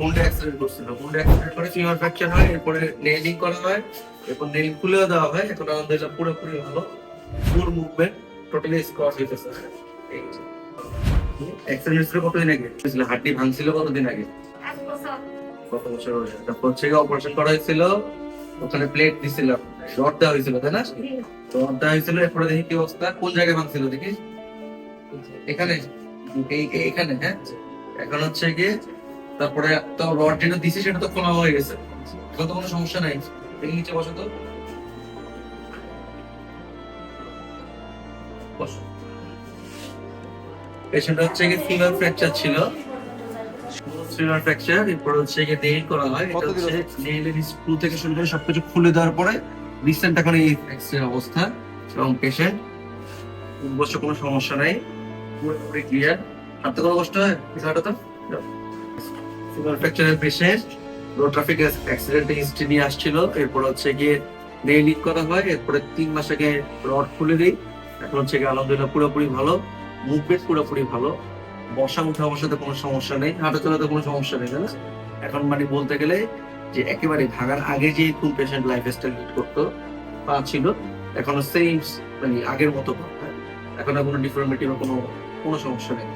মুন্ডে accident করছিল। Munde accident করে femur fracture হয় এরপরে নেইলিং করা হয় এরপর নেইল খুলেও দেওয়া হয় এখন আলহামদুলিল্লাহ পুরোপুরি ভালো ফুল মুভমেন্ট টোটালি স্কোয়ার হইতেছে অ্যাক্সিডেন্ট হয়েছিল কতদিন আগে? হয়েছিল হাড্ডি ভাঙছিল কতদিন আগে? কত বছর হয়ে গেছে? তারপর হচ্ছে অপারেশন করা হয়েছিল ওখানে প্লেট দিছিল রড দেওয়া হয়েছিল তাই না? রড দেওয়া হয়েছিল এরপরে দেখি কি অবস্থা কোন জায়গায় ভাঙছিল দেখি? এখানে? এখানে হ্যাঁ? এখন হচ্ছে গিয়ে তারপরে তো রড যেটা দিছি সেটা তো খোলা হয়ে গেছে। তো কোনো সমস্যা নাই। দেখি নিচে বসো তো। বসো। হচ্ছে ফিমার ফ্র্যাকচার ছিল। ফিমার ফ্র্যাকচার এরপর হচ্ছে গিয়ে নেইল করা হয়। এটা হচ্ছে নেইলের স্ক্রু থেকে শুরু করে সবকিছু খুলে দেওয়ার পরে রিসেন্ট এখন এই অবস্থা এবং পেশেন্ট বসে কোনো সমস্যা নাই। পুরোপুরি ক্লিয়ার হাতে কোনো কষ্ট হয়? তো। Femur patient road traffic accident history নিয়ে আসছিল। এরপর হচ্ছে গিয়ে নেইলিং করা হয়। এরপরে তিন মাস আগে রড খুলে দিই। এখন হচ্ছে গিয়ে আলহামদুলিল্লাহ পুরোপুরি ভালো। মুভমেন্ট পুরোপুরি ভালো। বসা উঠা বসাতে কোনো সমস্যা নেই। হাঁটা চলাতে কোনো সমস্যা নেই না? এখন মানে বলতে গেলে যে একেবারে ভাগার আগে যে কোন পেশেন্ট লাইফ স্টাইল লিড করতো পা ছিল। এখন সেম মানে আগের মতো? এখন আর কোনো ডিফর্মিটি বা কোনো কোনো সমস্যা নেই।